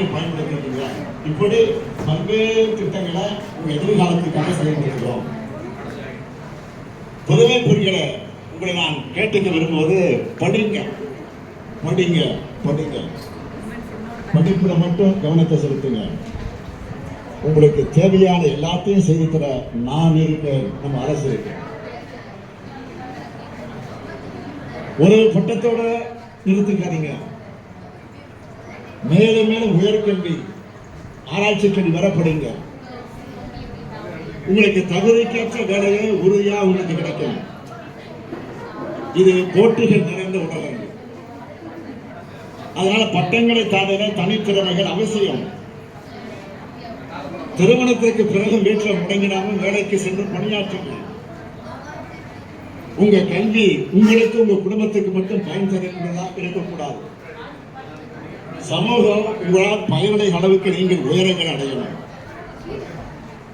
பயன்படுத்துறீங்க இப்படி பல்வேறு திட்டங்களை உங்க எதிர்காலத்துக்காக செயல்படுத்துகிறோம். புதுமை பொறிகளை உங்களை நான் கேட்டுக்க விரும்புவது படிங்க. படிங்க படிங்க. படிப்புல மட்டும் கவனத்தை செலுத்துங்க. உங்களுக்கு தேவையான எல்லாத்தையும் செய்து தர நான் இருக்கேன் நம்ம அரசு இருக்கு. ஒரு பட்டத்தோட நிறுத்துக்காதீங்க. மேலும் மேலும் உயர்கல்வி ஆராய்ச்சி கல்வி வரப்படுங்க. உங்களுக்கு தகுதிக்கேற்ற வேலையை உறுதியா உங்களுக்கு கிடைக்கும். இது போட்டிகள் நிறைந்த உலகம் அதனால பட்டங்களை தாண்டின தனித்திறமைகள் அவசியம். திருமணத்திற்கு பிறகு வீட்டில் முடங்கினாலும் வேலைக்கு சென்று பணியாற்றுங்கள். உங்க கல்வி உங்களுக்கு உங்க குடும்பத்துக்கு மட்டும் பயன் தருகிறதா இருக்கக்கூடாது. சமூகம் உங்களால் பயனுடைய அளவுக்கு நீங்கள் உயரங்கள் அடையணும்.